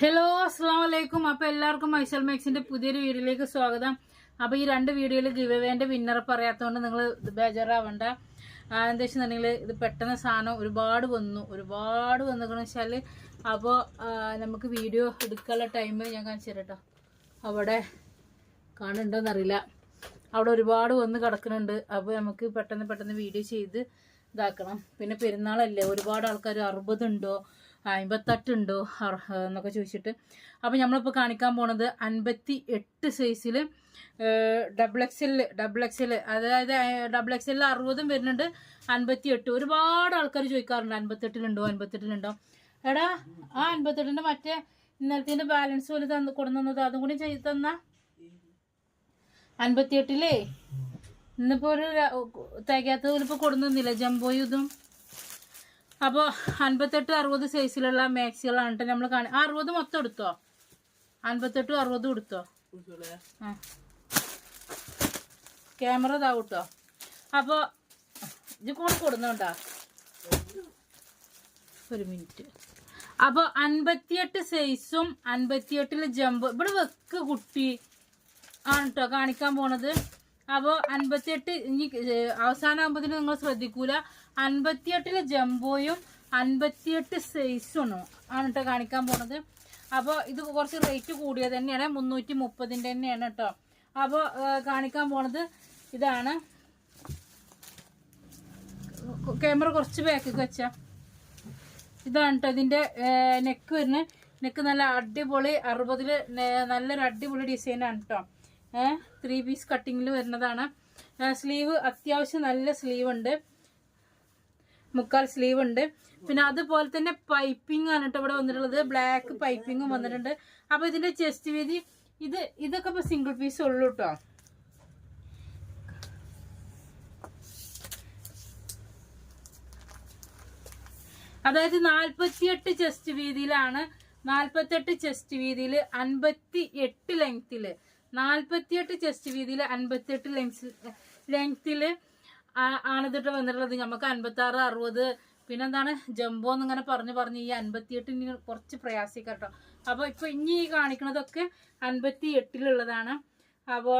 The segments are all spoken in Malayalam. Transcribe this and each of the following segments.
ഹലോ അസ്സാം വലൈക്കും അപ്പൊ എല്ലാവർക്കും മൈസൽ മാക്സിന്റെ പുതിയൊരു വീഡിയോയിലേക്ക് സ്വാഗതം. അപ്പോൾ ഈ രണ്ട് വീഡിയോയിൽ ഗിവേവേന്റെ വിന്നർ പറയാത്തതുകൊണ്ട് നിങ്ങൾ ബേജാറാവണ്ട. ആ, എന്താ വെച്ചിട്ടുണ്ടെങ്കിൽ ഇത് പെട്ടെന്ന് സാധനം ഒരുപാട് വന്നു. ഒരുപാട് വന്നിരിക്കണമെന്ന് വെച്ചാൽ അപ്പോൾ നമുക്ക് വീഡിയോ എടുക്കാനുള്ള ടൈം ഞാൻ കാണിച്ചു തരാം കേട്ടോ അവിടെ കാണുന്നുണ്ടോന്നറിയില്ല അവിടെ ഒരുപാട് വന്ന് കിടക്കുന്നുണ്ട്. അപ്പോൾ നമുക്ക് പെട്ടെന്ന് പെട്ടെന്ന് വീഡിയോ ചെയ്ത് ഇതാക്കണം. പിന്നെ പെരുന്നാളല്ലേ ഒരുപാട് ആൾക്കാർ അറുപതുണ്ടോ? അമ്പത്തെട്ടുണ്ടോ? എന്നൊക്കെ ചോദിച്ചിട്ട്. അപ്പോൾ നമ്മളിപ്പോൾ കാണിക്കാൻ പോണത് അൻപത്തി എട്ട് സൈസിൽ double X L double X L അതായത് ഡബിൾ എക്സ് എല്ലിൽ അറുപതും വരുന്നുണ്ട് അൻപത്തി എട്ട് ഒരുപാട് ആൾക്കാർ ചോദിക്കാറുണ്ട് അൻപത്തെട്ടിലുണ്ടോ അൻപത്തെട്ടിലുണ്ടോ? എടാ ആ അൻപത്തെട്ടിന്റെ മറ്റേ ഇന്നലത്തെ ബാലൻസ് പോലെ തന്ന് കൊടുന്നത് അതും കൂടി ചെയ്ത് തന്ന. അൻപത്തിയെട്ടിലേ? ഇന്നിപ്പോ ഒരു തികയാത്തതിൽ ഇപ്പൊ കൊടുന്നില്ല ജംബോയും ഇതും. അപ്പോൾ അൻപത്തെട്ട് അറുപത് സൈസിലുള്ള മാക്സികളാണ് കേട്ടോ നമ്മൾ കാണാൻ അറുപത് മൊത്തം എടുത്തോ? അൻപത്തെട്ടും അറുപതും എടുത്തോ? ക്യാമറ കേട്ടോ. അപ്പോൾ ഇത് കൂടെ കൊടുന്നുണ്ടാ? ഒരു മിനിറ്റ് അപ്പോൾ അൻപത്തിയെട്ട് സൈസും അൻപത്തിയെട്ടിൽ ജമ്പ് ഇവിടെ വെക്ക് കുട്ടി. ആണ് കേട്ടോ കാണിക്കാൻ പോണത്. അപ്പോൾ അൻപത്തിയെട്ട് ഇനി ഏഹ്, അവസാനമാകുമ്പോഴത്തേന് നിങ്ങൾ ശ്രദ്ധിക്കൂല. അൻപത്തിയെട്ടിലെ ജംബോയും അൻപത്തിയെട്ട് സൈസും ആണ് കേട്ടോ കാണിക്കാൻ പോണത്. അപ്പോൾ ഇത് കുറച്ച് റേറ്റ് കൂടിയത് തന്നെയാണ് മുന്നൂറ്റി മുപ്പതിന്റെ തന്നെയാണ് കേട്ടോ അപ്പോൾ കാണിക്കാൻ പോണത് ഇതാണ്. ക്യാമറ കുറച്ച് ബാക്കിൽ വെച്ച. ഇതാണ് കേട്ടോ ഇതിന്റെ നെക്ക് വരുന്നത് നെക്ക് നല്ല അടിപൊളി അറുപതിൽ നെ- നല്ലൊരു അടിപൊളി ഡിസൈനാണ് കേട്ടോ ത്രീ പീസ് കട്ടിങ്ങിൽ വരുന്നതാണ്. സ്ലീവ് അത്യാവശ്യം നല്ല സ്ലീവ് ഉണ്ട്. മുക്കാൽ സ്ലീവ് ഉണ്ട്. പിന്നെ അതുപോലെ തന്നെ പൈപ്പിംഗ് ആണ് കേട്ടോ ഇവിടെ വന്നിട്ടുള്ളത്. ബ്ലാക്ക് പൈപ്പിങ്ങും വന്നിട്ടുണ്ട്. അപ്പൊ ഇതിന്റെ ചെസ്റ്റ് വീതി ഇത് ഇതൊക്കെ ഇപ്പൊ സിംഗിൾ പീസ് ഉള്ളു കേട്ടോ. അതായത് നാൽപ്പത്തിയെട്ട് ചെസ്റ്റ് വീതിയിലാണ്. നാൽപ്പത്തെട്ട് ചെസ്റ്റ് വീതിയിൽ അൻപത്തി എട്ട് ലെങ്തിൽ നാൽപ്പത്തിയെട്ട് ചെസ്റ്റ് വീതിയിൽ അൻപത്തിയെട്ട് ലെങ്സ് ലെങ്തിൽ ആണ് ഇതിട്ട് വന്നിട്ടുള്ളത് നമുക്ക് അൻപത്തി ആറ് അറുപത് പിന്നെന്താണ് ജംബോ എന്നിങ്ങനെ പറഞ്ഞു പറഞ്ഞ് ഈ അൻപത്തിയെട്ട് ഇനി കുറച്ച് പ്രയാസിക്കാം കേട്ടോ അപ്പോൾ ഇപ്പൊ ഇനി ഈ കാണിക്കുന്നതൊക്കെ അൻപത്തി എട്ടിലുള്ളതാണ് അപ്പോൾ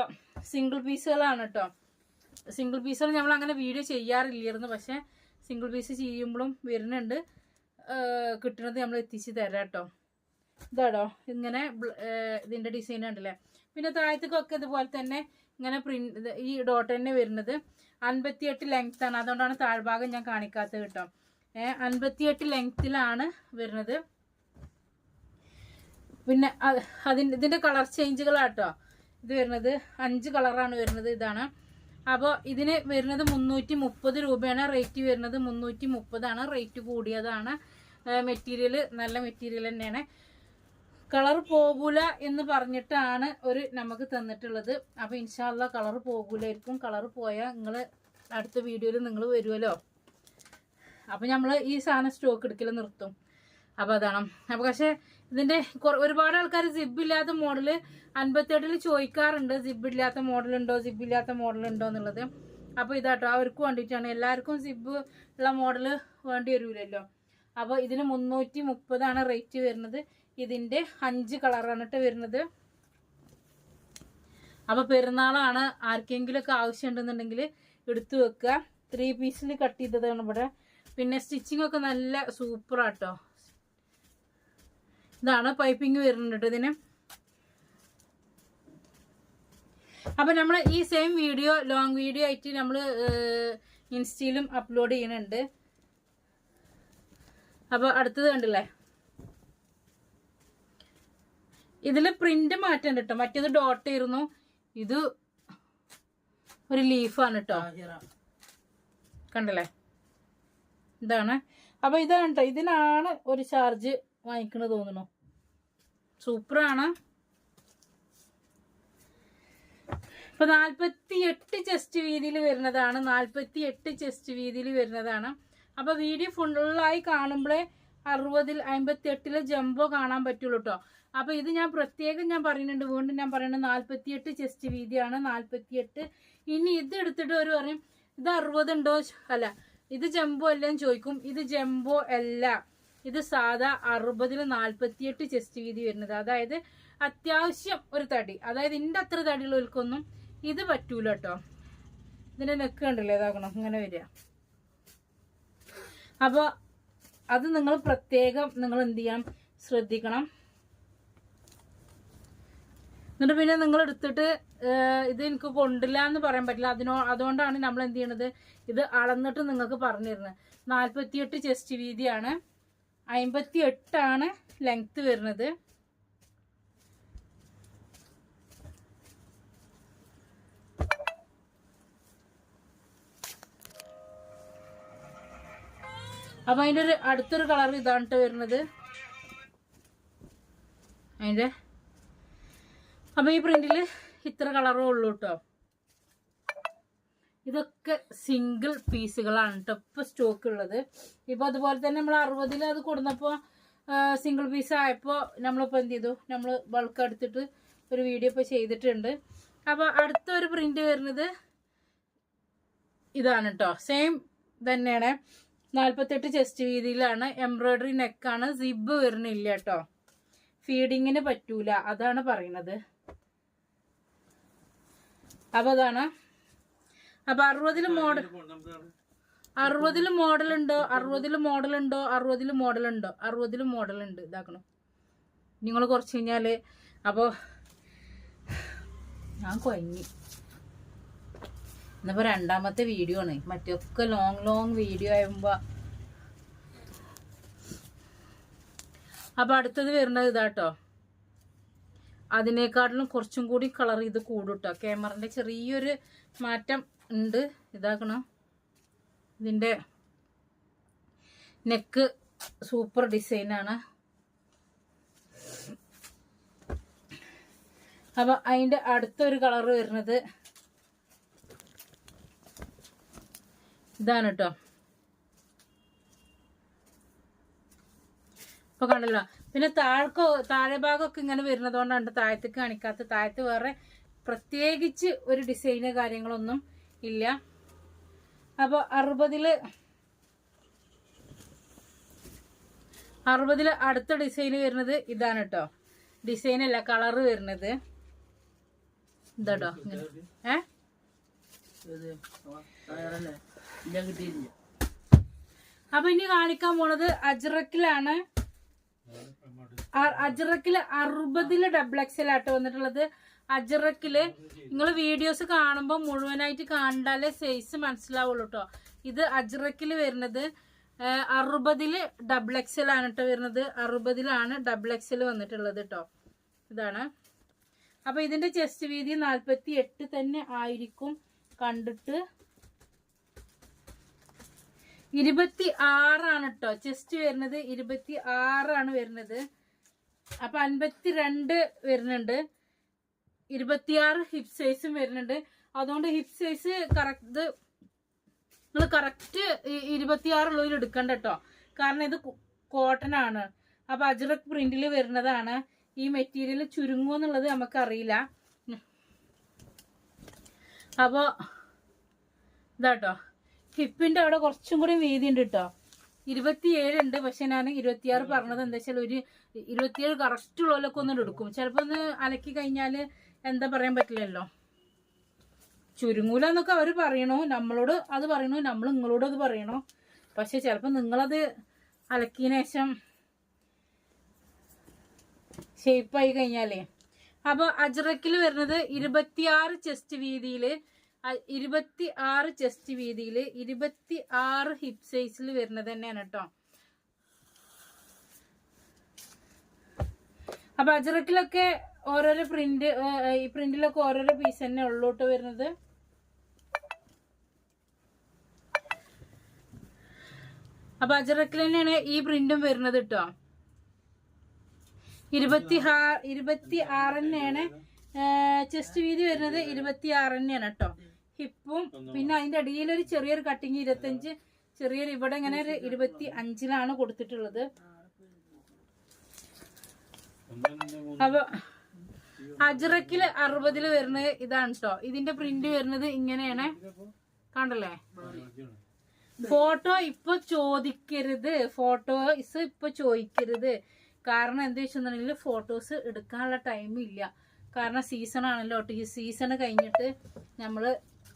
സിംഗിൾ പീസുകളാണ് കേട്ടോ സിംഗിൾ പീസുകൾ നമ്മൾ അങ്ങനെ വീഡിയോ ചെയ്യാറില്ലായിരുന്നു. പക്ഷേ സിംഗിൾ പീസ് ചെയ്യുമ്പോഴും വരുന്നുണ്ട്. കിട്ടുന്നത് നമ്മൾ എത്തിച്ച് തരാം കേട്ടോ ഇതാടോ ഇങ്ങനെ ഇതിന്റെ ഡിസൈൻ ഉണ്ടല്ലേ പിന്നെ താഴത്തേക്കൊക്കെ ഇതുപോലെ തന്നെ ഇങ്ങനെ പ്രിന്റ് ഈ ഡോട്ട് തന്നെ വരുന്നത്. അൻപത്തിയെട്ട് ആണ്. അതുകൊണ്ടാണ് താഴ്ഭാഗം ഞാൻ കാണിക്കാത്തത് കേട്ടോ. ഏഹ് അൻപത്തിയെട്ട് ലെങ്ത്തിലാണ് വരുന്നത്. പിന്നെ അതിന്റെ ഇതിന്റെ കളർ ചേഞ്ചുകളാട്ടോ ഇത് വരുന്നത് അഞ്ച് കളറാണ് വരുന്നത് ഇതാണ്. അപ്പോൾ ഇതിന് വരുന്നത് മുന്നൂറ്റി മുപ്പത് രൂപയാണ്. റേറ്റ് വരുന്നത് മുന്നൂറ്റി മുപ്പതാണ് റേറ്റ് കൂടിയതാണ് മെറ്റീരിയൽ നല്ല മെറ്റീരിയൽ തന്നെയാണ്. കളർ പോകൂല എന്ന് പറഞ്ഞിട്ടാണ് ഒരു നമുക്ക് തന്നിട്ടുള്ളത്. അപ്പോൾ ഇൻഷാല്ല കളർ പോകൂലായിരിക്കും. കളർ പോയാൽ നിങ്ങൾ അടുത്ത വീഡിയോയിൽ നിങ്ങൾ വരുമല്ലോ അപ്പോൾ നമ്മൾ ഈ സാധനം സ്റ്റോക്ക് എടുക്കൽ നിർത്തും. അപ്പോൾ അതാണ്. അപ്പോൾ പക്ഷേ ഇതിന്റെ ഒരുപാട് ആൾക്കാർ സിബ് ഇല്ലാത്ത മോഡൽ അൻപത്തെട്ടിൽ ചോദിക്കാറുണ്ട്. സിബ് ഇല്ലാത്ത മോഡലുണ്ടോ ഇല്ലാത്ത മോഡലുണ്ടോ എന്നുള്ളത്. അപ്പോൾ ഇതാട്ടോ. അവർക്ക് വേണ്ടിയിട്ടാണ്. എല്ലാവർക്കും സിബ് ഉള്ള മോഡൽ വേണ്ടി വരൂലല്ലോ. അപ്പോൾ ഇതിന് മുന്നൂറ്റി മുപ്പതാണ് റേറ്റ് വരുന്നത്. ഇതിന്റെ അഞ്ച് കളറാണ് കേട്ടോ വരുന്നത്. അപ്പോൾ പെരുന്നാളാണ് ആർക്കെങ്കിലുമൊക്കെ ആവശ്യമുണ്ടെന്നുണ്ടെങ്കിൽ എടുത്തു വെക്കുക. ത്രീ പീസിൽ കട്ട് ചെയ്തതാണ് ഇവിടെ. പിന്നെ സ്റ്റിച്ചിങ് ഒക്കെ നല്ല സൂപ്പറാട്ടോ ഇതാണ് പൈപ്പിംഗ് വരുന്നുണ്ട് ഇതിന്. അപ്പൊ നമ്മൾ ഈ സെയിം വീഡിയോ ലോങ് വീഡിയോ ആയിട്ട് നമ്മൾ ഇൻസ്റ്റയിലും അപ്ലോഡ് ചെയ്യുന്നുണ്ട്. അപ്പൊ അടുത്തത് കണ്ടില്ലേ? ഇതിൽ പ്രിന്റ് മാറ്റം കേട്ടോ മറ്റേത് ഡോട്ട് ആയിരുന്നു. ഇത് ഒരു ലീഫാണ് കേട്ടോ കണ്ടല്ലേ? ഇതാണ്. അപ്പൊ ഇതാണ് കേട്ടോ ഇതിനാണ് ഒരു ചാർജ് വാങ്ങിക്കണത് തോന്നുന്നു. സൂപ്പറാണ്. ഇപ്പൊ നാൽപ്പത്തി എട്ട് ചെസ്റ്റ് വീതിയിൽ വരുന്നതാണ്. നാൽപ്പത്തി എട്ട് ചെസ്റ്റ് വീതിയിൽ വരുന്നതാണ്. അപ്പൊ വീഡിയോ ഫുള്ളായി കാണുമ്പോഴേ അറുപതിൽ അമ്പത്തി എട്ടിൽ ജംബോ കാണാൻ പറ്റുള്ളൂ കേട്ടോ അപ്പൊ ഇത് ഞാൻ പ്രത്യേകം ഞാൻ പറയുന്നുണ്ട്. വീണ്ടും ഞാൻ പറയുന്നത് നാൽപ്പത്തി എട്ട് ചെസ്റ്റ് വീതിയാണ്. നാൽപ്പത്തി എട്ട് ഇനി ഇത് എടുത്തിട്ട് ഒരു പറയും ഇത് അറുപതുണ്ടോ? അല്ല ഇത് ജംബോ അല്ലെന്ന് ചോദിക്കും. ഇത് ജംബോ അല്ല. ഇത് സാധാ അറുപതിൽ നാൽപ്പത്തിയെട്ട് ചെസ്റ്റ് വീതി വരുന്നത്. അതായത് അത്യാവശ്യം ഒരു തടി. അതായത് ഇതിന്റെ അത്ര തടിയുള്ളവർക്കൊന്നും ഇത് പറ്റൂല കേട്ടോ ഇതിന്റെ നെക്ക് കണ്ടില്ലേ? ഇതാക്കണം ഇങ്ങനെ വരിക. അപ്പോൾ അത് നിങ്ങൾ പ്രത്യേകം നിങ്ങൾ എന്ത് ചെയ്യാം? ശ്രദ്ധിക്കണം. എന്നിട്ട് പിന്നെ നിങ്ങൾ എടുത്തിട്ട് ഇത് എനിക്ക് കൊണ്ടില്ല എന്ന് പറയാൻ പറ്റില്ല. അതിനോ അതുകൊണ്ടാണ് നമ്മൾ എന്ത് ചെയ്യണത്? ഇത് അളന്നിട്ട് നിങ്ങൾക്ക് പറഞ്ഞിരുന്നത് നാൽപ്പത്തിയെട്ട് ചെസ്റ്റ് വീതിയാണ്. അമ്പത്തി എട്ടാണ് ലെങ്ത്ത് വരുന്നത്. അപ്പൊ അതിന്റെ ഒരു അടുത്തൊരു കളർ ഇതാണ് വരുന്നത്. അതിന്റെ അപ്പൊ ഈ പ്രിന്റിൽ ഇത്ര കളറേ ഉള്ളൂ കേട്ടോ ഇതൊക്കെ സിംഗിൾ പീസുകളാണ് കേട്ടോ സ്റ്റോക്ക് ഉള്ളത്. ഇപ്പൊ അതുപോലെ തന്നെ നമ്മൾ അറുപതിൽ അത് കൊടുന്നപ്പോ സിംഗിൾ പീസ് ആയപ്പോ നമ്മളിപ്പോ എന്ത് ചെയ്തു? നമ്മൾ ബൾക്ക് എടുത്തിട്ട് ഒരു വീഡിയോ ഇപ്പൊ ചെയ്തിട്ടുണ്ട്. അപ്പൊ അടുത്ത ഒരു പ്രിന്റ് വരുന്നത് ഇതാണ് കേട്ടോ സെയിം തന്നെയാണ്. നാൽപ്പത്തെട്ട് ചെസ്റ്റ് വീതിയിലാണ്. എംബ്രോയിഡറി നെക്കാണ് സിബ് വരുന്നില്ല കേട്ടോ ഫീഡിങ്ങിന് പറ്റൂല അതാണ് പറയുന്നത്. അപ്പൊ അതാണ്. അപ്പൊ അറുപതിൽ മോഡൽ അറുപതിൽ മോഡൽ ഉണ്ടോ അറുപതിൽ മോഡൽ ഉണ്ടോ ഉണ്ടോ അറുപതിൽ മോഡൽ ഉണ്ട് ഇതാക്കണം. നിങ്ങൾ കുറച്ച് കഴിഞ്ഞാൽ അപ്പോൾ ഞാൻ കൊഞ്ഞി ഇന്നിപ്പോ രണ്ടാമത്തെ വീഡിയോ ആണ്. മറ്റൊക്കെ ലോങ് ലോങ് വീഡിയോ ആകുമ്പോ അപ്പൊ അടുത്തത് വരുന്നത് ഇതാട്ടോ. അതിനേക്കാട്ടിലും കുറച്ചും കൂടി കളർ ഇത് കൂടുട്ടോ. ക്യാമറന്റെ ചെറിയൊരു മാറ്റം ഉണ്ട്. ഇതാക്കണം. ഇതിന്റെ നെക്ക് സൂപ്പർ ഡിസൈനാണ് അപ്പൊ അതിന്റെ അടുത്തൊരു കളർ വരുന്നത് ഇതാണ് കേട്ടോ ഇപ്പൊ കണ്ടല്ലോ. പിന്നെ താഴ്ക്കോ താഴെ ഭാഗമൊക്കെ ഇങ്ങനെ വരുന്നതുകൊണ്ടാണ് താഴത്തേക്ക് കാണിക്കാത്ത. താഴത്ത് വേറെ പ്രത്യേകിച്ച് ഒരു ഡിസൈന് കാര്യങ്ങളൊന്നും ഇല്ല. അപ്പൊ അറുപതിൽ അറുപതിൽ അടുത്ത ഡിസൈൻ വരുന്നത് ഇതാണ് കേട്ടോ ഡിസൈൻ അല്ല കളറ് വരുന്നത്. ഇതാട്ടോ ഏ? അപ്പൊ ഇനി കാണിക്കാൻ പോണത് അജ്രക്കിലാണ്. അ- അജ്രക്കിൽ അറുപതിൽ ഡബിൾ എക്സൽ ആയിട്ട് വന്നിട്ടുള്ളത്. അജറക്കിൽ നിങ്ങൾ വീഡിയോസ് കാണുമ്പോൾ മുഴുവനായിട്ട് കണ്ടാലേ സൈസ് മനസ്സിലാവുള്ളൂ കേട്ടോ ഇത് അജറക്കിൽ വരുന്നത് അറുപതിൽ ഡബിൾ എക്സൽ ആണ് കേട്ടോ വരുന്നത്. അറുപതിലാണ് ഡബിൾ എക്സൽ വന്നിട്ടുള്ളത് കേട്ടോ ഇതാണ്. അപ്പൊ ഇതിന്റെ ചെസ്റ്റ് വീതി നാൽപ്പത്തി എട്ട് തന്നെ ആയിരിക്കും കണ്ടിട്ട്. ഇരുപത്തി ആറാണ് കേട്ടോ ചെസ്റ്റ് വരുന്നത് ഇരുപത്തി ആറാണ് വരുന്നത്. അപ്പൊ അൻപത്തി രണ്ട് വരുന്നുണ്ട്. ഇരുപത്തിയാറ് ഹിപ് സൈസും വരുന്നുണ്ട്. അതുകൊണ്ട് ഹിപ് സൈസ് കറക്റ്റ് നിങ്ങൾ കറക്റ്റ് ഇരുപത്തിയാറുള്ളതിൽ എടുക്കണ്ട കേട്ടോ കാരണം ഇത് കോട്ടൺ ആണ്. അപ്പൊ അജ്രക് പ്രിന്റിൽ വരുന്നതാണ്. ഈ മെറ്റീരിയൽ ചുരുങ്ങുമോ എന്നുള്ളത് നമുക്കറിയില്ല. അപ്പോ ഇതാട്ടോ ഹിപ്പിന്റെ അവിടെ കുറച്ചും കൂടി വീതി ഉണ്ട് കേട്ടോ ഇരുപത്തിയേഴ് ഉണ്ട്. പക്ഷെ ഞാൻ ഇരുപത്തിയാറ് പറഞ്ഞത് എന്താ വെച്ചാൽ ഒരു ഇരുപത്തിയേഴ് കറക്റ്റ് ഉള്ളവരൊക്കെ ഒന്നും എടുക്കും. ചിലപ്പോ ഒന്ന് അലക്കി കഴിഞ്ഞാൽ എന്താ പറയാൻ പറ്റില്ലല്ലോ? ചുരുങ്ങൂല എന്നൊക്കെ അവർ പറയണോ. നമ്മളോട് അത് പറയണോ. നമ്മൾ നിങ്ങളോട് അത് പറയണോ. പക്ഷെ ചിലപ്പോ നിങ്ങളത് അലക്കിയതിന് ശേഷം ഷേപ്പായി കഴിഞ്ഞാലേ. അപ്പൊ അജ്രക്കിൽ വരുന്നത് ഇരുപത്തിയാറ് ചെസ്റ്റ് വീതിയിൽ അ- ഇരുപത്തി ആറ് ചെസ്റ്റ് വീതിയിൽ ഇരുപത്തി ആറ് ഹിപ് സൈസിൽ വരുന്നത് തന്നെയാണ് കേട്ടോ. അപ്പൊ അജറക്കിലൊക്കെ ഓരോരോ പ്രിന്റ് ഈ പ്രിന്റിലൊക്കെ ഓരോരോ പീസ് തന്നെ ഉള്ളോട്ട് വരുന്നത്. അപ്പൊ അജറക്കിൽ തന്നെയാണ് ഈ പ്രിന്റും വരുന്നത് കേട്ടോ. ഇരുപത്തി ഹാ- ഇരുപത്തി ആറ് തന്നെയാണ് ചെസ്റ്റ് വീതി വരുന്നത് ഇരുപത്തി ആറ് തന്നെയാണ് കേട്ടോ. ഹിപ്പും പിന്നെ അതിന്റെ അടിയിൽ ഒരു ചെറിയൊരു കട്ടിങ് ഇരുപത്തഞ്ച് ചെറിയൊരു ഇവിടെ ഇങ്ങനെ ഒരു ഇരുപത്തി അഞ്ചിലാണ് കൊടുത്തിട്ടുള്ളത്. അപ്പൊ അജറക്കിൽ അറുപതിൽ വരുന്നത് ഇതാണ് കേട്ടോ ഇതിന്റെ പ്രിന്റ് വരുന്നത് ഇങ്ങനെയാണ്. കണ്ടല്ലേ? ഫോട്ടോ ഇപ്പൊ ചോദിക്കരുത്. ഫോട്ടോസ് ഇപ്പൊ ചോദിക്കരുത്. കാരണം എന്താ വെച്ചിട്ടുണ്ടെങ്കിൽ ഫോട്ടോസ് എടുക്കാനുള്ള ടൈം ഇല്ല. കാരണം സീസൺ ആണല്ലോ. ഈ സീസൺ കഴിഞ്ഞിട്ട് നമ്മൾ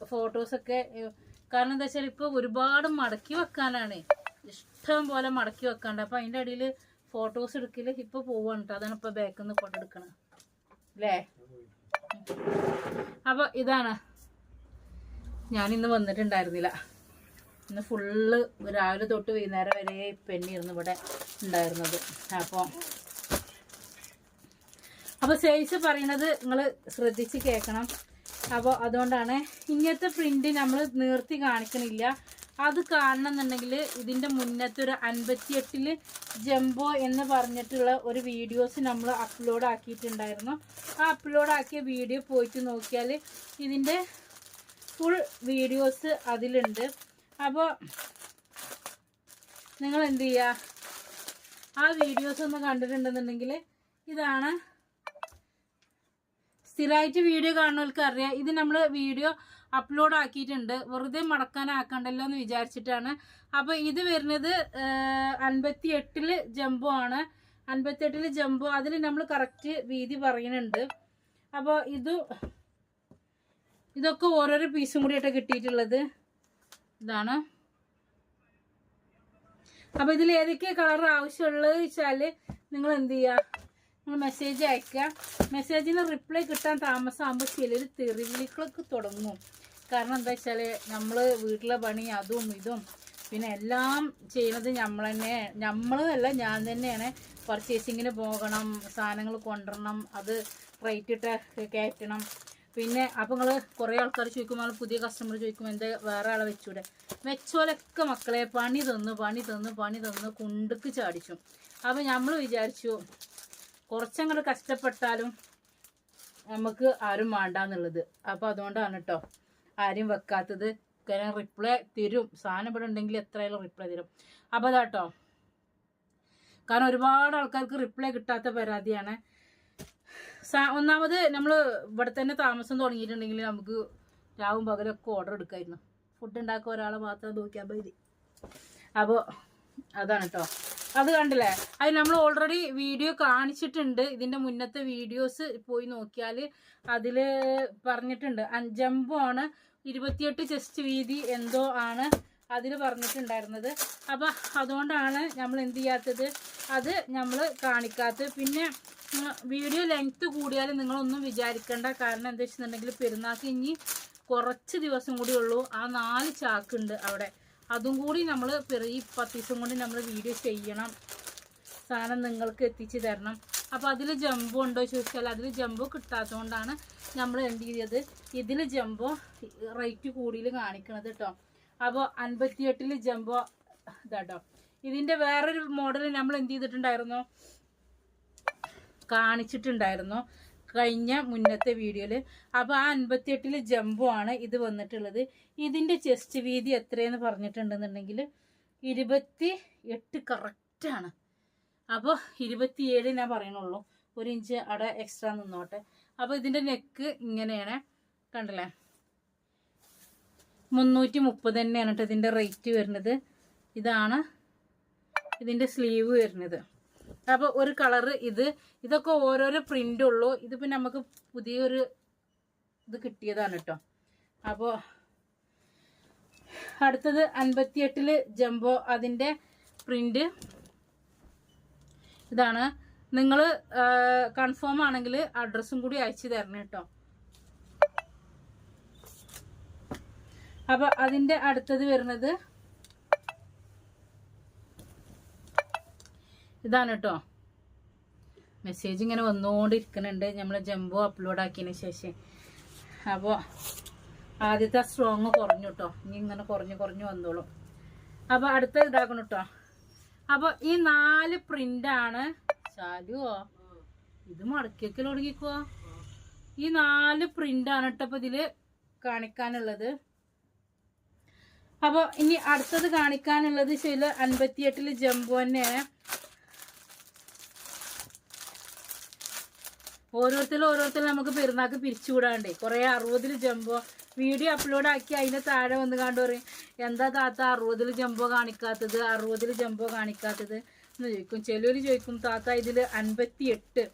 ഫോട്ടോസ് ഒക്കെ ഏഹ്, കാരണം എന്താ വെച്ചാൽ ഇപ്പൊ ഒരുപാട് മടക്കി വെക്കാനാണ്. ഇഷ്ടം പോലെ മടക്കി വെക്കാണ്ട് അപ്പൊ അതിന്റെ അടിയിൽ ഫോട്ടോസ് എടുക്കൽ ഇപ്പൊ പോവാണ്. അതാണ് ഇപ്പൊ ബാക്കിൽ നിന്ന് ഫോട്ടോ എടുക്കണത്. അല്ലേ അപ്പൊ ഇതാണ്. ഞാൻ ഇന്ന് വന്നിട്ടുണ്ടായിരുന്നില്ല. ഇന്ന് ഫുള്ള് രാവിലെ തൊട്ട് വൈകുന്നേരം വരെ പെണ്ണിരുന്ന് ഇവിടെ ഉണ്ടായിരുന്നത്. അപ്പോൾ അപ്പോൾ സൈസ് പറയണത് നിങ്ങൾ ശ്രദ്ധിച്ച് കേൾക്കണം അപ്പോൾ അതുകൊണ്ടാണ് ഇങ്ങനത്തെ പ്രിന്റ് നമ്മൾ നിർത്തി കാണിക്കണില്ല. അത് കാണണമെന്നുണ്ടെങ്കിൽ ഇതിന്റെ മുന്നത്തെ ഒരു അൻപത്തിയെട്ടിൽ ജംബോ എന്ന് പറഞ്ഞിട്ടുള്ള ഒരു വീഡിയോസ് നമ്മൾ അപ്ലോഡ് ആക്കിയിട്ടുണ്ടായിരുന്നു. ആ അപ്ലോഡ് ആക്കിയ വീഡിയോ പോയിട്ട് നോക്കിയാൽ ഇതിന്റെ ഫുൾ വീഡിയോസ് അതിലുണ്ട്. അപ്പോൾ നിങ്ങൾ എന്ത് ചെയ്യുക ആ വീഡിയോസ് ഒന്ന് കണ്ടിട്ടുണ്ടെന്നുണ്ടെങ്കിൽ ഇതാണ് സ്ഥിരമായിട്ട് വീഡിയോ കാണുന്നവർക്ക് അറിയാം. ഇത് നമ്മൾ വീഡിയോ അപ്ലോഡ് ആക്കിയിട്ടുണ്ട്. വെറുതെ മടക്കാനാക്കണ്ടല്ലോ എന്ന് വിചാരിച്ചിട്ടാണ്. അപ്പോൾ ഇത് വരുന്നത് അൻപത്തി എട്ടിൽ ജംബോ ആണ്. അൻപത്തി എട്ടിൽ ജംബോ അതിൽ നമ്മൾ കറക്റ്റ് വീതി പറയുന്നുണ്ട്. അപ്പോൾ ഇത് ഇതൊക്കെ ഓരോരോ പീസും കൂടിയിട്ട് കിട്ടിയിട്ടുള്ളത്. ഇതാണ്. അപ്പോൾ ഇതിൽ ഏതൊക്കെ കളർ ആവശ്യമുള്ളത് വെച്ചാൽ നിങ്ങൾ എന്ത് ചെയ്യുക നിങ്ങൾ മെസ്സേജ് അയക്കുക മെസ്സേജിന് റിപ്ലൈ കിട്ടാൻ താമസമാകുമ്പോൾ ചിലർ തെറിവിളികളൊക്കെ തുടങ്ങും. കാരണം എന്താ വെച്ചാൽ നമ്മൾ വീട്ടിലെ പണി അതും ഇതും. പിന്നെ എല്ലാം ചെയ്യുന്നത് നമ്മൾ തന്നെ നമ്മൾ അല്ല ഞാൻ തന്നെയാണ്. പർച്ചേസിങ്ങിന് പോകണം സാധനങ്ങൾ കൊണ്ടുവരണം അത് റേറ്റ് ഇട്ട് കയറ്റണം. പിന്നെ അപ്പോൾ നിങ്ങൾ കുറേ ആൾക്കാർ ചോദിക്കുമ്പോൾ പുതിയ കസ്റ്റമർ ചോദിക്കുമ്പോൾ എന്താ വേറെ ആളെ വെച്ചൂടെ? വെച്ചോലൊക്കെ മക്കളെ പണി തന്നു പണി തന്നു പണി തന്നു കുണ്ടുക്ക് ചാടിച്ചു. അപ്പോൾ നമ്മൾ വിചാരിച്ചു കുറച്ചങ്ങോട്ട് കഷ്ടപ്പെട്ടാലും നമുക്ക് ആരും വേണ്ടാന്നുള്ളത്. അപ്പോൾ അതുകൊണ്ടാണ് കേട്ടോ ആരും വെക്കാത്തത്. കാരണം റിപ്ലൈ തരും. സാധനം ഇവിടെ ഉണ്ടെങ്കിൽ എത്രയായാലും റിപ്ലൈ തരും. അപ്പോൾ അതാട്ടോ കാരണം ഒരുപാട് ആൾക്കാർക്ക് റിപ്ലൈ കിട്ടാത്ത പരാതിയാണ്. ഒന്നാമത് നമ്മൾ ഇവിടെ തന്നെ താമസം തുടങ്ങിയിട്ടുണ്ടെങ്കിൽ നമുക്ക് രാവും പകലൊക്കെ ഓർഡർ എടുക്കായിരുന്നു. ഫുഡ് ഉണ്ടാക്കുക ഒരാളെ മാത്രം നോക്കിയാൽ മതി. അപ്പോൾ അതാണ് കേട്ടോ അത് കണ്ടില്ലേ? അത് നമ്മൾ ഓൾറെഡി വീഡിയോ കാണിച്ചിട്ടുണ്ട്. ഇതിന്റെ മുന്നത്തെ വീഡിയോസ് പോയി നോക്കിയാൽ അതിൽ പറഞ്ഞിട്ടുണ്ട്. അഞ്ചമ്പോ ആണ് ഇരുപത്തിയെട്ട് ചെസ്റ്റ് വീതി എന്തോ ആണ് അതിൽ പറഞ്ഞിട്ടുണ്ടായിരുന്നത്. അപ്പം അതുകൊണ്ടാണ് നമ്മൾ എന്ത് ചെയ്യാത്തത്? അത് നമ്മൾ കാണിക്കാത്തത്. പിന്നെ വീഡിയോ ലെങ്ത്ത് കൂടിയാൽ നിങ്ങളൊന്നും വിചാരിക്കേണ്ട. കാരണം എന്താ വെച്ചിട്ടുണ്ടെങ്കിൽ പെരുന്നാൾക്ക് ഇനി കുറച്ച് ദിവസം കൂടി ഉള്ളൂ. ആ നാല് ചാക്കുണ്ട് അവിടെ. അതും കൂടി നമ്മൾ ഈ പത്ത് ദിവസം കൊണ്ട് നമ്മൾ വീഡിയോ ചെയ്യണം. സാധനം നിങ്ങൾക്ക് എത്തിച്ചു തരണം. അപ്പോൾ അതിൽ ജമ്പോ ഉണ്ടോ ചോദിച്ചാൽ അതിൽ ജമ്പോ കിട്ടാത്തതുകൊണ്ടാണ് നമ്മൾ എന്ത് ചെയ്തത്? ഇതിൽ ജമ്പോ റേറ്റ് കൂടിയിൽ കാണിക്കണത് കേട്ടോ അപ്പോൾ അൻപത്തിയെട്ടിൽ ജമ്പോ ഇതാട്ടോ. ഇതിന്റെ വേറൊരു മോഡൽ നമ്മൾ എന്ത് ചെയ്തിട്ടുണ്ടായിരുന്നു? കാണിച്ചിട്ടുണ്ടായിരുന്നു. കഴിഞ്ഞ മുന്നത്തെ വീഡിയോയിൽ അപ്പോൾ ആ അൻപത്തിയെട്ടിൽ ജംബോ ആണ് ഇത് വന്നിട്ടുള്ളത്. ഇതിന്റെ ചെസ്റ്റ് വീതി എത്രയെന്ന് പറഞ്ഞിട്ടുണ്ടെന്നുണ്ടെങ്കിൽ ഇരുപത്തി എട്ട് കറക്റ്റാണ് അപ്പോൾ ഇരുപത്തിയേഴ് ഞാൻ പറയണുള്ളൂ ഒരു ഇഞ്ച് അട എക്സ്ട്രാ നിന്നോട്ടെ. അപ്പോൾ ഇതിന്റെ നെക്ക് ഇങ്ങനെയാണ്. കണ്ടില്ലേ? മുന്നൂറ്റി മുപ്പത് തന്നെയാണ് കേട്ടോ ഇതിന്റെ റേറ്റ് വരുന്നത്. ഇതാണ് ഇതിന്റെ സ്ലീവ് വരുന്നത്. അപ്പോൾ ഒരു കളറ് ഇത്. ഇതൊക്കെ ഓരോരോ പ്രിന്റ് ഉള്ളൂ. ഇതിപ്പോൾ നമുക്ക് പുതിയൊരു ഇത് കിട്ടിയതാണ് കേട്ടോ അപ്പോൾ അടുത്തത് അൻപത്തിയെട്ടിൽ ജംബോ അതിന്റെ പ്രിന്റ് ഇതാണ്. നിങ്ങൾ കൺഫേം ആണെങ്കിൽ അഡ്രസ്സും കൂടി അയച്ചു തരണം കേട്ടോ അപ്പോൾ അതിന്റെ അടുത്തത് വരുന്നത് ഇതാണ് കേട്ടോ മെസ്സേജ് ഇങ്ങനെ വന്നുകൊണ്ടിരിക്കുന്നുണ്ട് നമ്മൾ ജംബോ അപ്ലോഡ് ആക്കിയതിന് ശേഷം. അപ്പോൾ ആദ്യത്തെ സ്ട്രോങ് കുറഞ്ഞു കേട്ടോ ഇനി ഇങ്ങനെ കുറഞ്ഞു കുറഞ്ഞു വന്നോളും. അപ്പോൾ അടുത്ത ഇതാക്കണം കേട്ടോ അപ്പോൾ ഈ നാല് പ്രിന്റാണ് ശാലുവോ? ഇത് മടക്കിയൊക്കെ തുടങ്ങിക്കോ. ഈ നാല് പ്രിന്റാണ് കേട്ടോ അപ്പോൾ ഇതിൽ കാണിക്കാനുള്ളത്. അപ്പോൾ ഇനി അടുത്തത് കാണിക്കാനുള്ളത് ചില അൻപത്തിയെട്ടിൽ ജംബോ തന്നെയാണ്. ഓരോരുത്തരും ഓരോരുത്തരും നമുക്ക് പെരുന്നാൾക്ക് പിരിച്ചുവിടാണ്ടേ. കുറേ അറുപതിൽ ജംബോ വീഡിയോ അപ്ലോഡ് ആക്കി അതിന്റെ താഴെ വന്ന് കണ്ടു പറയും എന്താ താത്ത അറുപതിൽ ജംബോ കാണിക്കാത്തത്? അറുപതിൽ ജംബോ കാണിക്കാത്തത്? എന്ന് ചോദിക്കും. ചിലവർ ചോദിക്കും താത്ത ഇതിൽ അൻപത്തി എട്ട്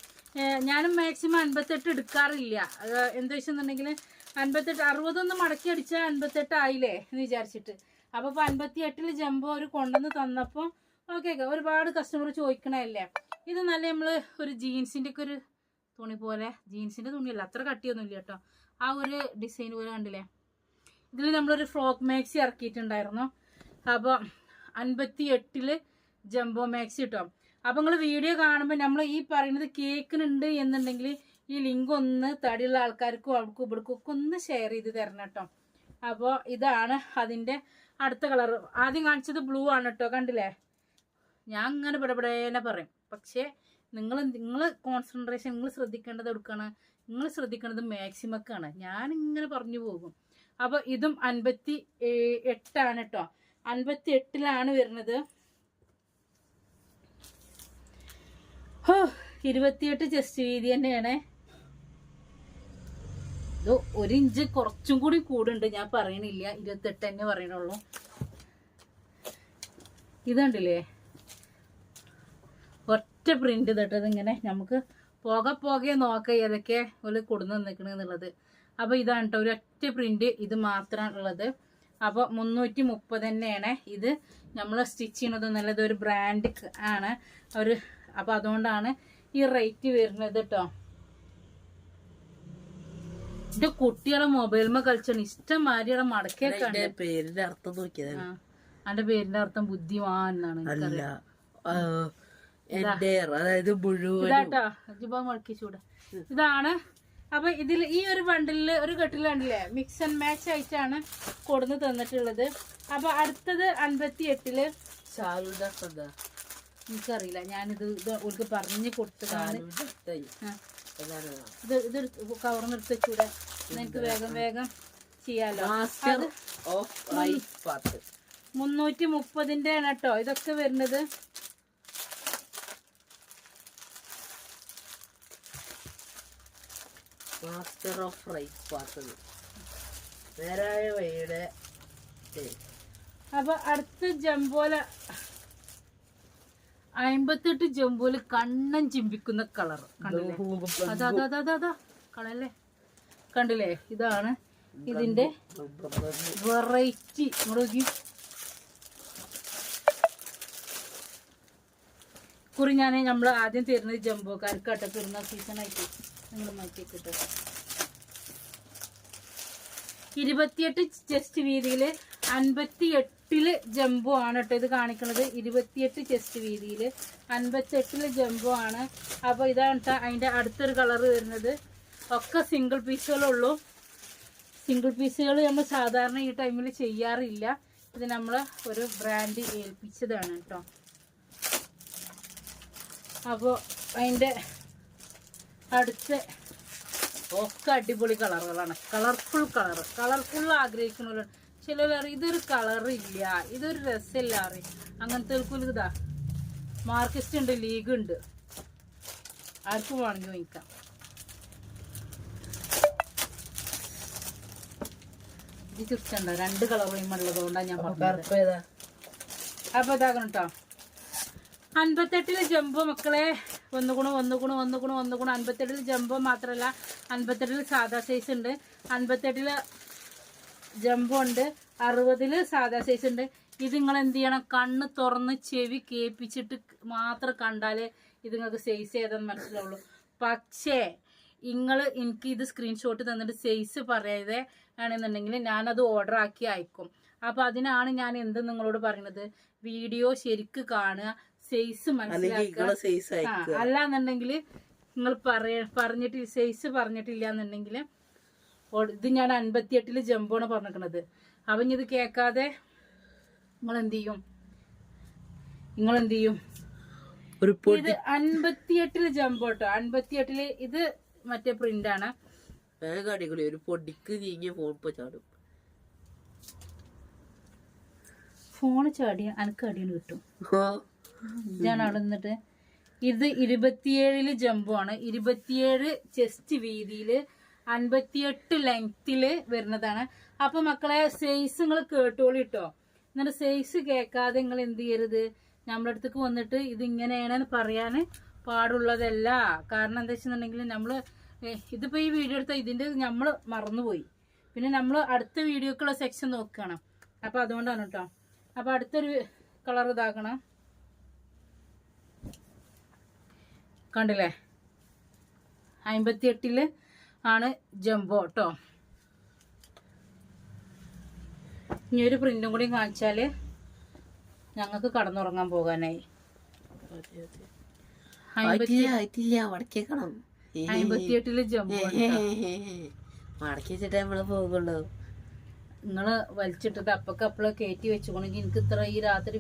ഞാനും മാക്സിമം അൻപത്തെട്ട് എടുക്കാറില്ല. എന്താ വെച്ചെന്നുണ്ടെങ്കിൽ അൻപത്തെട്ട് അറുപതൊന്ന് മടക്കി അടിച്ചാൽ അൻപത്തെട്ട് ആയില്ലേ എന്ന് വിചാരിച്ചിട്ട്. അപ്പോൾ ഇപ്പോൾ അൻപത്തി എട്ടിൽ ജംബോ അവർ കൊണ്ടുവന്ന് തന്നപ്പോൾ ഓക്കെ ഒരുപാട് കസ്റ്റമർ ചോദിക്കണല്ലേ ഇത് നല്ല നമ്മൾ ഒരു ജീൻസിന്റെ ഒക്കെ ഒരു തുണി പോലെ ജീൻസിന്റെ തുണിയല്ല അത്ര കട്ടിയൊന്നുമില്ല കേട്ടോ. ആ ഒരു ഡിസൈൻ പോലെ കണ്ടില്ലേ? ഇതിൽ നമ്മളൊരു ഫ്രോക്ക് മാക്സി ഇറക്കിയിട്ടുണ്ടായിരുന്നു. അപ്പോൾ അൻപത്തി എട്ടിൽ ജംബോ മാക്സി കിട്ടും. അപ്പോൾ നിങ്ങൾ വീഡിയോ കാണുമ്പോൾ നമ്മൾ ഈ പറയുന്നത് കേൾക്കുന്നുണ്ട് എന്നുണ്ടെങ്കിൽ ഈ ലിങ്ക് ഒന്ന് തടിയുള്ള ആൾക്കാർക്കും അവർക്കും ഇവിടേക്കും ഒക്കെ ഒന്ന് ഷെയർ ചെയ്ത് തരണം കേട്ടോ. അപ്പോൾ ഇതാണ് അതിന്റെ അടുത്ത കളർ ആദ്യം കാണിച്ചത് ബ്ലൂ ആണ് കേട്ടോ കണ്ടില്ലേ? ഞാൻ അങ്ങനെ പിടപെടേനെ പറയും. പക്ഷേ നിങ്ങൾ നിങ്ങൾ കോൺസെൻട്രേഷൻ നിങ്ങൾ ശ്രദ്ധിക്കേണ്ടത് എടുക്കണം നിങ്ങൾ ശ്രദ്ധിക്കേണ്ടത് മാക്സിമക്കാണ് ഇങ്ങനെ പറഞ്ഞു പോകും. അപ്പോൾ ഇതും അൻപത്തി എട്ടാണ് കേട്ടോ അൻപത്തി എട്ടിലാണ് വരുന്നത്. ഹോ ഇരുപത്തിയെട്ട് ചെസ്റ്റ് വീതി തന്നെയാണ്. ഇത് ഒരു ഇഞ്ച് കുറച്ചും കൂടി കൂടുണ്ട്. ഞാൻ പറയണില്ല. ഇരുപത്തെട്ട് തന്നെ പറയണുള്ളൂ ഇതുണ്ടല്ലേ ഒറ്റ പ്രിന്റ് തട്ടത് ഇങ്ങനെ നമുക്ക് പോക പോകെ നോക്ക ഏതൊക്കെ ഒരു കൊടുന്ന് നിൽക്കണെന്നുള്ളത് അപ്പോൾ ഇതാണ് കേട്ടോ ഒരൊറ്റ പ്രിന്റ് ഇത് മാത്രമാണ് ഉള്ളത്. അപ്പോൾ മുന്നൂറ്റി മുപ്പത് തന്നെയാണ്. ഇത് നമ്മൾ സ്റ്റിച്ച് ചെയ്യണത് നല്ലത് ഒരു ബ്രാൻഡ് ആണ്. ഒരു അപ്പോൾ അതുകൊണ്ടാണ് ഈ റേറ്റ് വരുന്നത് കേട്ടോ ഇത് കുട്ടികളെ മൊബൈൽമ കളിച്ചാണ്. ഇഷ്ടം മാതിരിയുടെ മടക്കേ പേരിന്റെ അർത്ഥം നോക്കിയതാണ്. ആ പേരിന്റെ അർത്ഥം ബുദ്ധിമാൻ എന്നാണ് എന്റെ അതായത് മുഴുവൻ ഇതാട്ടോ ജിബോ മുളക്കിച്ചൂടെ ഇതാണ്. അപ്പൊ ഇതിൽ ഈ ഒരു ബണ്ടിൽ ഒരു കെട്ടിലാണ്ടില്ലേ മിക്സ് ആൻഡ് മാച്ച് ആയിട്ടാണ് കൊടുന്ന് തന്നിട്ടുള്ളത്. അപ്പൊ അടുത്തത് അൻപത്തി എട്ടിൽ എനിക്കറിയില്ല. ഞാനിത് ഇത് ഓൾക്ക് പറഞ്ഞു കൊടുത്തതാണ്. ഇത്. ഇത് കവർന്നെടുത്ത് വെച്ചൂടെ? നിനക്ക് വേഗം വേഗം ചെയ്യാലോ. മുന്നൂറ്റി മുപ്പതിന്റെ ആണ് കേട്ടോ. ഇതൊക്കെ വരുന്നത്. മാസ്റ്റർ ഓഫ് റൈറ്റ് പാത്ത് നേരായ വഴിയുടെ അപ്പൊ അടുത്ത ജംബോല അമ്പത്തെട്ട് ജംബോൽ കണ്ണൻ ചിമ്പിക്കുന്ന കളർ. കണ്ടില്ലേ? അതാ അതാ അതാ കളല്ലേ കണ്ടില്ലേ? ഇതാണ് ഇതിന്റെ വെറൈറ്റി. മുറുകി കുറി ഞാൻ നമ്മൾ ആദ്യം തരുന്നത് ജംബോക്കാർക്ക് പെരുന്നാൾ സീസൺ ആയിട്ട്. നിങ്ങൾ മാറ്റിക്കിട്ടോ ഇരുപത്തിയെട്ട് ചെസ്റ്റ് വീതിയിൽ അൻപത്തി എട്ടിൽ ജംബോ ആണ് കേട്ടോ ഇത് കാണിക്കുന്നത് ഇരുപത്തിയെട്ട് ചെസ്റ്റ് വീതിയിൽ അൻപത്തി എട്ടിൽ ജംബോ ആണ്. അപ്പോൾ ഇതാണ് അതിന്റെ അടുത്തൊരു കളർ വരുന്നത്. ഒക്കെ സിംഗിൾ പീസുകളുള്ളൂ സിംഗിൾ പീസുകൾ നമ്മൾ സാധാരണ ഈ ടൈമിൽ ചെയ്യാറില്ല. ഇത് നമ്മൾ ഒരു ബ്രാൻഡ് ഏൽപ്പിച്ചതാണ് കേട്ടോ അപ്പോൾ അതിന്റെ അടുത്ത ഒക്കെ അടിപൊളി കളറുകളാണ്. കളർഫുൾ കളർ കളർഫുൾ ആഗ്രഹിക്കുന്നവരാണ് ചിലർ ഇതൊരു കളർ ഇല്ല. ഇതൊരു രസമില്ല. അറിയും അങ്ങനത്തെ ഇതാ മാർക്കറ്റ് ഉണ്ട് ലീഗ് ഉണ്ട്. ആർക്കും വേണമെങ്കിൽ വാങ്ങിക്കാം. ഇത് ചുറ്റണ്ട രണ്ട് കളർ ഞാൻ പറഞ്ഞത്. അപ്പൊ ഇതാകണം കേട്ടോ അൻപത്തെട്ടിലെ ജംബോ മക്കളെ. ഒന്നുകൂണ് ഗുണം ഒന്ന് ഗുണം അൻപത്തെട്ടിൽ ജംബോ മാത്രമല്ല അൻപത്തെട്ടിൽ സാധാ സൈസ് ഉണ്ട്. അൻപത്തെട്ടിൽ ജംബോ ഉണ്ട് അറുപതിൽ സാധാ സൈസ് ഉണ്ട്. ഇത് നിങ്ങൾ എന്ത് ചെയ്യണം? കണ്ണ് തുറന്ന് ചെവി കേൾപ്പിച്ചിട്ട് മാത്രം കണ്ടാലേ ഇത് നിങ്ങൾക്ക് സൈസ് ഏതെന്ന് മനസ്സിലാവുള്ളൂ. പക്ഷേ നിങ്ങൾ എനിക്ക് ഇത് സ്ക്രീൻഷോട്ട് തന്നിട്ട് സൈസ് പറയാതെ ആണെന്നുണ്ടെങ്കിൽ ഞാനത് ഓർഡർ ആക്കി അയക്കും. അപ്പോൾ അതിനാണ് ഞാൻ എന്ത് നിങ്ങളോട് പറയുന്നത് വീഡിയോ ശരിക്ക് കാണുക. സൈസ് മനസ്സിലാക്കുക. അല്ല എന്നുണ്ടെങ്കിൽ അല്ലാന്നുണ്ടെങ്കിൽ നിങ്ങൾ പറയ പറഞ്ഞിട്ട് സൈസ് പറഞ്ഞിട്ടില്ല എന്നുണ്ടെങ്കിൽ ഇത് ഞാൻ അൻപത്തിയെട്ടിൽ ജംബോണ് പറഞ്ഞിരിക്കണത്. അവൻ ഇത് കേൾക്കാതെ നിങ്ങൾ എന്ത് ചെയ്യും നിങ്ങൾ എന്ത് ചെയ്യും ഇത് അൻപത്തിയെട്ടിൽ ജംബോ കേട്ടോ. അൻപത്തിയെട്ടിൽ ഇത് മറ്റേ പ്രിന്റ് ആണ്. ഒരു പൊടിക്ക് നീങ്ങിയ ഫോൺ ഇപ്പൊ ചാടും. ഫോൺ ചാടിയ അനക്ക് അടിയാണ് കിട്ടും. ഇതാണ് അവിടെ നിന്നിട്ട്. ഇത് ഇരുപത്തിയേഴിൽ ആണ്. ഇരുപത്തിയേഴ് ചെസ്റ്റ് വീതിയിൽ അൻപത്തിയെട്ട് ലെങ്തിൽ വരുന്നതാണ്. അപ്പൊ മക്കളെ സൈസ് നിങ്ങൾ കേട്ടോളി കേട്ടോ എന്നിട്ട് സൈസ് കേൾക്കാതെ നിങ്ങൾ എന്ത് ചെയ്യരുത്? നമ്മളെ അടുത്തേക്ക് വന്നിട്ട് ഇത് ഇങ്ങനെയാണെന്ന് പറയാൻ പാടുള്ളതല്ല. കാരണം എന്താ വെച്ചിട്ടുണ്ടെങ്കിൽ നമ്മൾ ഇതിപ്പോ ഈ വീഡിയോ എടുത്ത ഇതിന്റെ നമ്മൾ മറന്നുപോയി. പിന്നെ നമ്മൾ അടുത്ത വീഡിയോക്കുള്ള സെക്ഷൻ നോക്കണം അപ്പോൾ അതുകൊണ്ടാണ് കേട്ടോ അപ്പൊ അടുത്തൊരു കളർ ഇതാക്കണം. കണ്ടില്ലേ? അമ്പത്തി എട്ടിൽ ആണ് ജംബോ കേട്ടോ ഇനി ഒരു പ്രിന്റും കൂടി കാണിച്ചാൽ ഞങ്ങൾക്ക് കടന്നുറങ്ങാൻ പോകാനായി. അമ്പത്തിയെട്ടിൽ ജംബോ. മടക്കി വെച്ചിട്ടേ നമ്മൾ പോകുള്ളൂ. നിങ്ങൾ വലിച്ചിട്ടത് അപ്പക്കപ്പൾ കയറ്റി വെച്ചുകൊണ്ടെങ്കിൽ എനിക്ക് ഇത്ര ഈ രാത്രി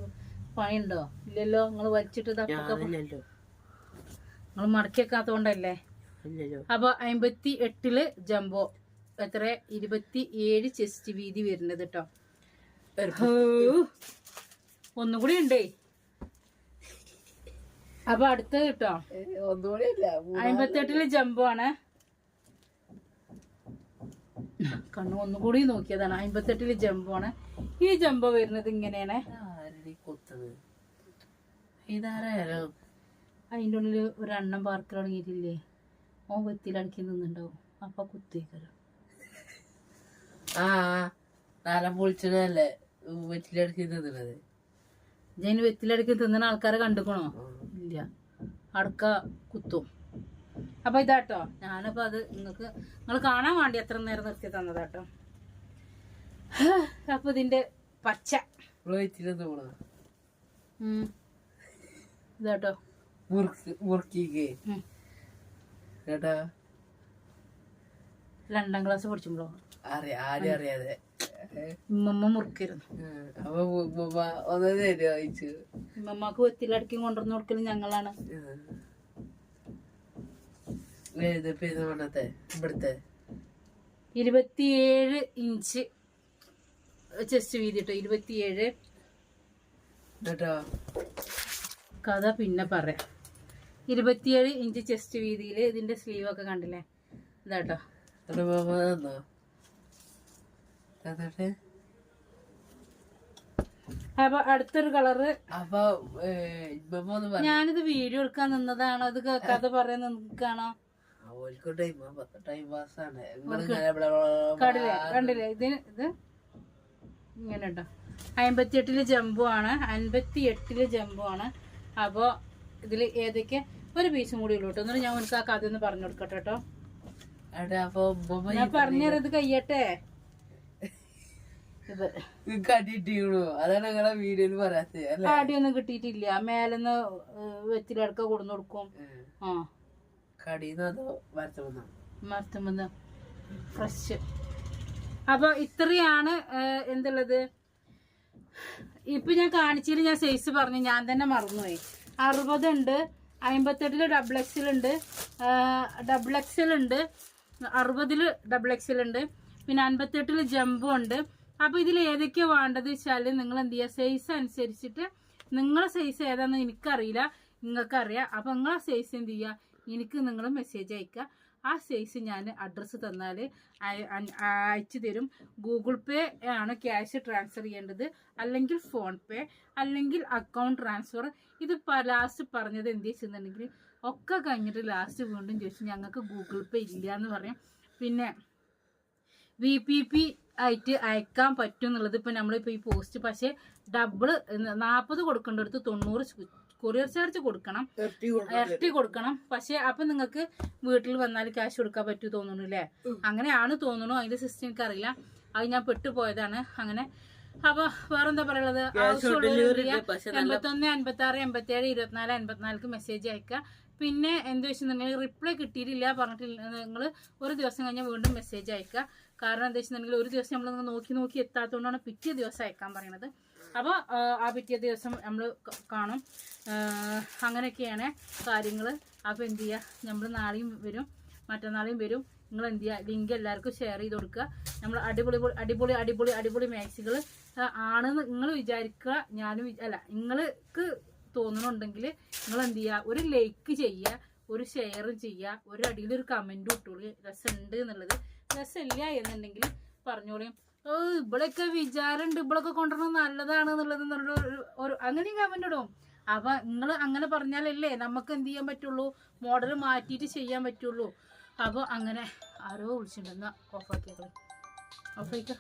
പണിയുണ്ടോ? ഇല്ലല്ലോ? നിങ്ങൾ വലിച്ചിട്ടത് അപ്പക്കപ്പ നിങ്ങൾ മടക്കി വെക്കാത്തോണ്ടല്ലേ കൊണ്ടല്ലേ അപ്പൊ അമ്പത്തി എട്ടിൽ ജംബോ. എത്ര ഇരുപത്തി ഏഴ് ചെസ്റ്റ് വീതി വരുന്നത് കേട്ടോ ഒന്നുകൂടി ഒന്നും കൂടി ഉണ്ടേ. അപ്പൊ അടുത്തത് കേട്ടോ അമ്പത്തെട്ടിൽ ജംബോ ആണ്. കണ്ണു ഒന്നുകൂടി നോക്കിയതാണ്. അമ്പത്തെട്ടിൽ ജംബോ ആണ്. ഈ ജംബോ വരുന്നത് ഇങ്ങനെയാണ്. ഇതാരോ അതിന്റെ ഉള്ളിൽ ഒരെണ്ണം പാർക്കൽ പാർക്ക് തുടങ്ങിയിട്ടില്ലേ? ഓൻ വെത്തിലടക്കി നിന്നുണ്ടാവും. അപ്പൊ കുത്തിയേക്കല്ലോ ആ നാലം പൊളിച്ചതല്ലേ? വെറ്റിലടക്കി തിന്നത് ജയിന് വെത്തിലടക്കി തിന്നുന്ന ആൾക്കാരെ കണ്ടുക്കണോ? ഇല്ല. അടക്ക കുത്തും. അപ്പൊ ഇതാട്ടോ. ഞാനപ്പൊ അത് നിങ്ങക്ക് നിങ്ങൾ കാണാൻ വേണ്ടി എത്ര നേരം നിർത്തി തന്നതാട്ടോ. അപ്പൊ ഇതിന്റെ പച്ച. വെറ്റിലെന്ന് പോണ. ഇതാട്ടോ. മുറുക്കിക്ക്. കേട്ടാ രണ്ടാം ക്ലാസ് പഠിച്ചുമ്പോഴോ അറിയാ ആരും അറിയാതെ. ഉമ്മമ്മ മുറുക്കായിരുന്നു. ഉം. അപ്പൊ ഉമ്മ ഒന്ന് തരുമോ അയച്ചു ഉമ്മമ്മക്ക് വെത്തിലടക്കി കൊണ്ടുവന്ന് കൊടുക്കൽ ഞങ്ങളാണ്. ഇവിടുത്തെ? ഇരുപത്തിയേഴ് ഇഞ്ച് ചെസ്റ്റ് വീതി കേട്ടോ ഇരുപത്തിയേഴ്. കേട്ടോ കഥ പിന്നെ പറയാം. ഇരുപത്തിയേഴ് ഇഞ്ച് ചെസ്റ്റ് വീതിയിൽ ഇതിന്റെ സ്ലീവ് ഒക്കെ കണ്ടില്ലേ? ഇതാട്ടോ. അപ്പൊ അടുത്തൊരു കളറ് ഞാനിത് വീഡിയോ എടുക്കാൻ നിന്നതാണോ? ഇത് കഥ പറയാൻ നിൽക്കാണോ കണ്ടില്ലേ? കണ്ടില്ലേ? ഇതിന് ഇത് ഇങ്ങനെ ഉണ്ടോ അമ്പത്തി എട്ടിൽ ജമ്പു ആണ്. അൻപത്തി എട്ടിൽ ജമ്പു ആണ്. അപ്പോ ഇതിൽ ഏതൊക്കെ ഒരു പീസും കൂടി ഉള്ളൂ കേട്ടോ എന്നിട്ട് ഞാൻ എനിക്ക് ആ കഥ ഒന്ന് പറഞ്ഞു കൊടുക്കട്ടെ കേട്ടോ ഞാൻ പറഞ്ഞത് കയ്യട്ടെ. ഇത് കണ്ടിട്ടീണു അതാണ് വീഡിയോയിൽ പറയാത്തത് അല്ലേ? ആടിയൊന്നും കിട്ടിയിട്ടില്ല. മേലെന്ന് വെച്ചിലടക്ക കൊടുന്നു കൊടുക്കും. ആ. കടീന്ന് ഫ്രഷ്. അപ്പൊ ഇത്രയാണ് എന്തുള്ളത്? ഇപ്പൊ ഞാൻ കാണിച്ചതിൽ ഞാൻ സൈസ് പറഞ്ഞു ഞാൻ തന്നെ മറന്നുപോയി. അറുപത് അമ്പത്തെട്ടിൽ ഡബിൾ എക്സിൽ ഉണ്ട് ഡബിൾ എക്സിൽ ഉണ്ട് അറുപതിൽ ഡബിൾ എക്സിൽ ഉണ്ട് പിന്നെ അൻപത്തെട്ടിൽ ജമ്പും ഉണ്ട്. അപ്പോൾ ഇതിൽ ഏതൊക്കെയാണ് വേണ്ടത് വെച്ചാൽ നിങ്ങൾ എന്ത് ചെയ്യുക സൈസ് അനുസരിച്ചിട്ട് നിങ്ങളെ സൈസ് ഏതാണെന്ന് എനിക്കറിയില്ല നിങ്ങൾക്കറിയാം. അപ്പോൾ നിങ്ങളെ സൈസ് എന്ത് ചെയ്യുക എനിക്ക് നിങ്ങൾ മെസ്സേജ് അയക്കുക ആ സൈസ് ഞാൻ അഡ്രസ്സ് തന്നാൽ അയച്ചു തരും. ഗൂഗിൾ പേ ആണ് ക്യാഷ് ട്രാൻസ്ഫർ ചെയ്യേണ്ടത്. അല്ലെങ്കിൽ ഫോൺ പേ അല്ലെങ്കിൽ അക്കൗണ്ട് ട്രാൻസ്ഫർ ഇത് ലാസ്റ്റ് പറഞ്ഞത് എന്ത് വെച്ചിട്ടുണ്ടെങ്കിൽ ഒക്കെ കഴിഞ്ഞിട്ട് ലാസ്റ്റ് വീണ്ടും ചോദിച്ചു ഞങ്ങൾക്ക് ഗൂഗിൾ പേ ഇല്ല എന്ന് പറയും പിന്നെ വി പി പി ആയിട്ട് അയക്കാൻ പറ്റും എന്നുള്ളത് ഇപ്പം നമ്മളിപ്പോൾ ഈ പോസ്റ്റ് പക്ഷേ ഡബിൾ നാൽപ്പത് കൊടുക്കേണ്ടടുത്ത് തൊണ്ണൂറ് കൊറിയർ ചാർജ് കൊടുക്കണം. ഇരട്ടി കൊടുക്കണം. പക്ഷെ അപ്പൊ നിങ്ങൾക്ക് വീട്ടിൽ വന്നാൽ ക്യാഷ് കൊടുക്കാൻ പറ്റൂ തോന്നുന്നു അല്ലേ അങ്ങനെയാണ് തോന്നുന്നു. അതിന്റെ സിസ്റ്റം എനിക്ക് അറിയില്ല അത് ഞാൻ പെട്ടുപോയതാണ്. അങ്ങനെ. അപ്പൊ വേറെന്താ പറയുള്ളത് എൺപത്തൊന്ന് എൺപത്തി ആറ് എൺപത്തി ഏഴ് ഇരുപത്തിനാല് എൺപത്തിനാലിക്ക് മെസ്സേജ് അയക്കുക. പിന്നെ എന്ത് വെച്ചിട്ടുണ്ടെങ്കിൽ റിപ്ലൈ കിട്ടിയിട്ടില്ല പറഞ്ഞിട്ടില്ല. നിങ്ങൾ ഒരു ദിവസം കഴിഞ്ഞാൽ വീണ്ടും മെസ്സേജ് അയക്കുക. കാരണം എന്താ ഒരു ദിവസം നമ്മൾ നോക്കി നോക്കി എത്താത്തതുകൊണ്ടാണ് പിറ്റേ ദിവസം അയക്കാൻ പറയണത്. അപ്പോൾ ആ പിറ്റേ ദിവസം നമ്മൾ കാണും. അങ്ങനെയൊക്കെയാണ് കാര്യങ്ങൾ അപ്പോൾ എന്ത് ചെയ്യുക നമ്മൾ നാളെയും വരും. മറ്റന്നാളെയും വരും. നിങ്ങൾ എന്ത് ചെയ്യുക ലിങ്ക് എല്ലാവർക്കും ഷെയർ ചെയ്ത് കൊടുക്കുക. നമ്മൾ അടിപൊളി അടിപൊളി അടിപൊളി അടിപൊളി മാക്സികൾ ആണെന്ന് നിങ്ങൾ വിചാരിക്കുക. ഞാനും അല്ല നിങ്ങൾക്ക് തോന്നുന്നുണ്ടെങ്കിൽ നിങ്ങൾ എന്ത് ചെയ്യുക ഒരു ലൈക്ക് ചെയ്യുക ഒരു ഷെയർ ചെയ്യുക ഒരു അടിയിൽ ഒരു കമന്റ് ഇട്ടോളൂ. രസമുണ്ട് എന്നുള്ളത്. രസമില്ല എന്നുണ്ടെങ്കിൽ പറഞ്ഞോളിയും ഓ ഇവളൊക്കെ വിചാരമുണ്ട് ഇവളൊക്കെ കൊണ്ടുവരണം നല്ലതാണ് എന്നുള്ളത് എന്നുള്ള ഒരു- അങ്ങനെ അങ്ങനെയും കമന്റ് ഇടും. അപ്പൊ നിങ്ങൾ അങ്ങനെ പറഞ്ഞാലല്ലേ നമുക്ക് എന്ത് ചെയ്യാൻ പറ്റുള്ളൂ? മോഡൽ മാറ്റിയിട്ട് ചെയ്യാൻ പറ്റുള്ളൂ. അപ്പോൾ അങ്ങനെ ആരോ വിളിച്ചിട്ടുണ്ടെന്നാ ഓഫാക്കിയത് ഓഫാക്കിക്ക